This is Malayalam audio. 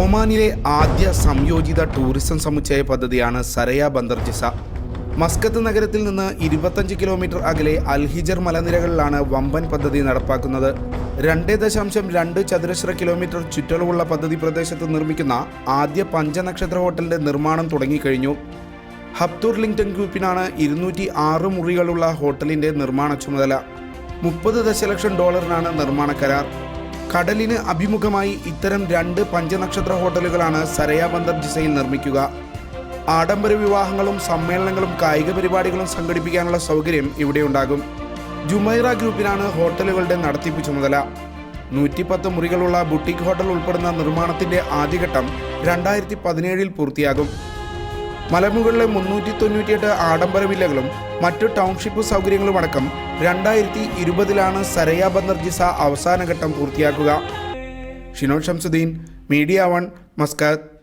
ഒമാനിലെ ആദ്യ സംയോജിത ടൂറിസം സമുച്ചയ പദ്ധതിയാണ് സരയ ബന്ദർജിസ മസ്കത്ത് നഗരത്തിൽ നിന്ന് ഇരുപത്തഞ്ച് കിലോമീറ്റർ അകലെ അൽഹിജർ മലനിരകളിലാണ് വമ്പൻ പദ്ധതി നടപ്പാക്കുന്നത്. രണ്ട് ദശാംശം രണ്ട് ചതുരശ്ര കിലോമീറ്റർ ചുറ്റളവുള്ള പദ്ധതി പ്രദേശത്ത് നിർമ്മിക്കുന്ന ആദ്യ പഞ്ചനക്ഷത്ര ഹോട്ടലിന്റെ നിർമ്മാണം തുടങ്ങിക്കഴിഞ്ഞു. ഹബ്തൂർ ലിങ്ടൺ ഗ്രൂപ്പിനാണ് ഇരുന്നൂറ്റി ആറ് മുറികളുള്ള ഹോട്ടലിന്റെ നിർമ്മാണ ചുമതല. മുപ്പത് ദശലക്ഷം ഡോളറിനാണ് നിർമ്മാണ കരാർ. കടലിന് അഭിമുഖമായി ഇത്തരം രണ്ട് പഞ്ചനക്ഷത്ര ഹോട്ടലുകളാണ് സരയ ബന്ദർ ജിസയിൽ നിർമ്മിക്കുക. ആഡംബര വിവാഹങ്ങളും സമ്മേളനങ്ങളും കായിക പരിപാടികളും സംഘടിപ്പിക്കാനുള്ള സൗകര്യം ഇവിടെ ഉണ്ടാകും ജുമൈറ ഗ്രൂപ്പിനാണ് ഹോട്ടലുകളുടെ നടത്തിപ്പ് ചുമതല. നൂറ്റിപ്പത്ത് മുറികളുള്ള ബുട്ടീക്ക് ഹോട്ടൽ ഉൾപ്പെടുന്ന നിർമ്മാണത്തിന്റെ ആദ്യഘട്ടം രണ്ടായിരത്തി പതിനേഴിൽ പൂർത്തിയാകും. മലമുകളിലെ മുന്നൂറ്റി തൊണ്ണൂറ്റിയെട്ട് ആഡംബര വില്ലകളും മറ്റു ടൗൺഷിപ്പ് സൗകര്യങ്ങളും അടക്കം രണ്ടായിരത്തി ഇരുപതിലാണ് സരയ ബന്ദർജിസ അവസാനഘട്ടം പൂർത്തിയാക്കുക. Shinol Shamsuddin media one Muscat.